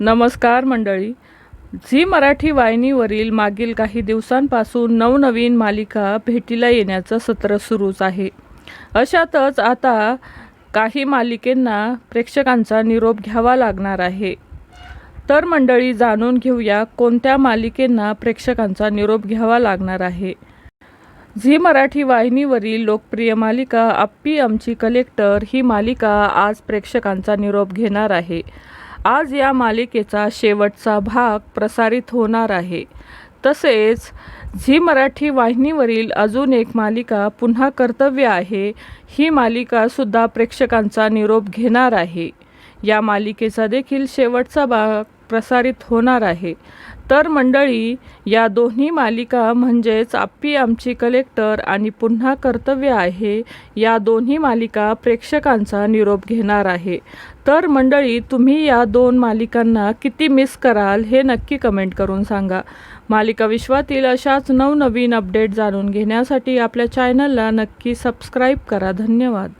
नमस्कार मंडळी. झी मराठी वाहिनीवरील मागील काही दिवसांपासून नवनवीन मालिका भेटीला येण्याचं सत्र सुरूच आहे. अशातच आता काही मालिकेंना प्रेक्षकांचा निरोप घ्यावा लागणार आहे. तर मंडळी जाणून घेऊया कोणत्या मालिकेंना प्रेक्षकांचा निरोप घ्यावा लागणार आहे. झी मराठी वाहिनीवरील लोकप्रिय मालिका आप्पी आमची कलेक्टर ही मालिका आज प्रेक्षकांचा निरोप घेणार आहे. आज या मालिकेचा शेवटचा भाग प्रसारित होणार आहे. तसेच झी मराठी वाहिनीवरील अजून एक मालिका पुन्हा कर्तव्य आहे. ही मालिकासुद्धा प्रेक्षकांचा निरोप घेणार आहे. या मालिकेचा देखील शेवटचा भाग प्रसारित होणार आहे. तर मंडळी या दोन्ही मालिका म्हणजेच आप्पी आमची कलेक्टर आणि पुन्हा कर्तव्य आहे या दोन्ही मालिका प्रेक्षकांचा निरोप घेणार आहे. तर मंडळी तुम्ही या दोन मालिकांना किती मिस कराल हे नक्की कमेंट करून सांगा. मालिका विश्वातील अशाच नवनवीन अपडेट जाणून घेण्यासाठी आपल्या चॅनलला नक्की सबस्क्राईब करा. धन्यवाद.